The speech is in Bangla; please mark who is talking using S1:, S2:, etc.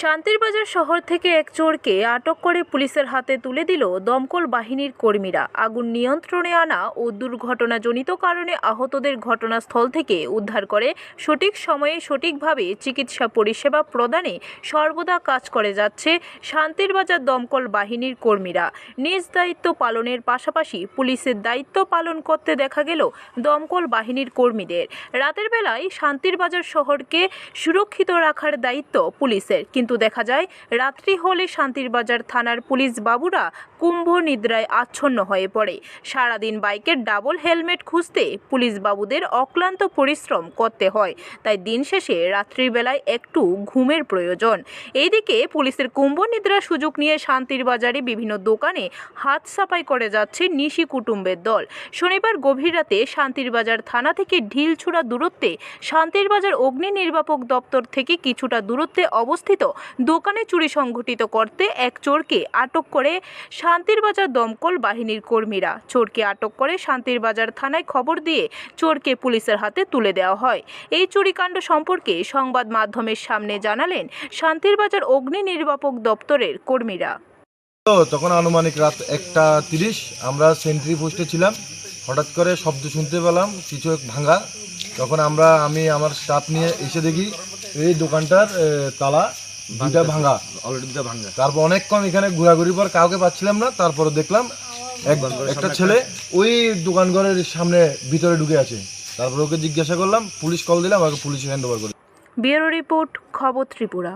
S1: শান্তিরবাজার শহর থেকে এক চোরকে আটক করে পুলিশের হাতে তুলে দিল দমকল বাহিনীর কর্মীরা। আগুন নিয়ন্ত্রণে আনা ও দুর্ঘটনাজনিত কারণে আহতদের ঘটনাস্থল থেকে উদ্ধার করে সঠিক সময়ে সঠিকভাবে চিকিৎসা পরিষেবা প্রদানে সর্বদা কাজ করে যাচ্ছে শান্তিরবাজার দমকল বাহিনীর কর্মীরা। নিজ দায়িত্ব পালনের পাশাপাশি পুলিশের দায়িত্ব পালন করতে দেখা গেল দমকল বাহিনীর কর্মীদের। রাতের বেলায় শান্তিরবাজার শহরকে সুরক্ষিত রাখার দায়িত্ব পুলিশের, কিন্তু দেখা যায়, রাত্রি হলে শান্তিরবাজার থানার পুলিশ বাবুরা কুম্ভ নিদ্রায় আচ্ছন্ন হয়ে পড়ে। সারাদিন বাইকের ডাবল হেলমেট খুঁজতে পুলিশ বাবুদের অক্লান্ত পরিশ্রম করতে হয়। তাই দিন শেষে রাত্রিবেলায় একটু ঘুমের প্রয়োজন। এইদিকে পুলিশের কুম্ভ নিদ্রার সুযোগ নিয়ে শান্তির বাজারে বিভিন্ন দোকানে হাত সাফাই করে যাচ্ছে নিশি কুটুম্বের দল। শনিবার গভীর রাতে শান্তির বাজার থানা থেকে ঢিলছুড়া দূরত্বে শান্তির বাজার অগ্নি নির্বাপক দপ্তর থেকে কিছুটা দূরত্বে অবস্থিত দোকানে চুরি সংঘটিত করতে এক চোরকে আটক করে শান্তির বাজার দমকল বাহিনীর কর্মীরা। চোরকে আটক করে শান্তির বাজার থানায় খবর দিয়ে চোরকে পুলিশের হাতে তুলে দেওয়া হয়। এই চুরিকাণ্ড সম্পর্কে সংবাদ মাধ্যমের সামনে জানালেন শান্তির বাজার অগ্নি নির্বাপক দপ্তরের কর্মীরা।
S2: তো তখন আনুমানিক রাত একটা তিরিশ আমরা সেন্ট্রি পোস্টে ছিলাম। হঠাৎ করে শব্দ শুনতে পেলাম, কিছু এক ভাঙা। তখন আমরা, আমি, আমার স্টাফ নিয়ে এসে দেখি এই দোকানটার তালা। দুইটা ভাঙা।
S3: অলরেডি দুটো ভাঙা।
S2: তারপর অনেকক্ষণ এখানে ঘোরাঘুরি পর কাউকে পাচ্ছিলাম না তারপরে দেখলাম একটা ছেলে ওই দোকান ঘরের সামনে ভিতরে ঢুকে আছে। তারপর ওকে জিজ্ঞাসা করলাম পুলিশ কল দিলাম আমাকে পুলিশ হ্যান্ড ওভার করে
S1: ব্যুরো রিপোর্ট খবর ত্রিপুরা।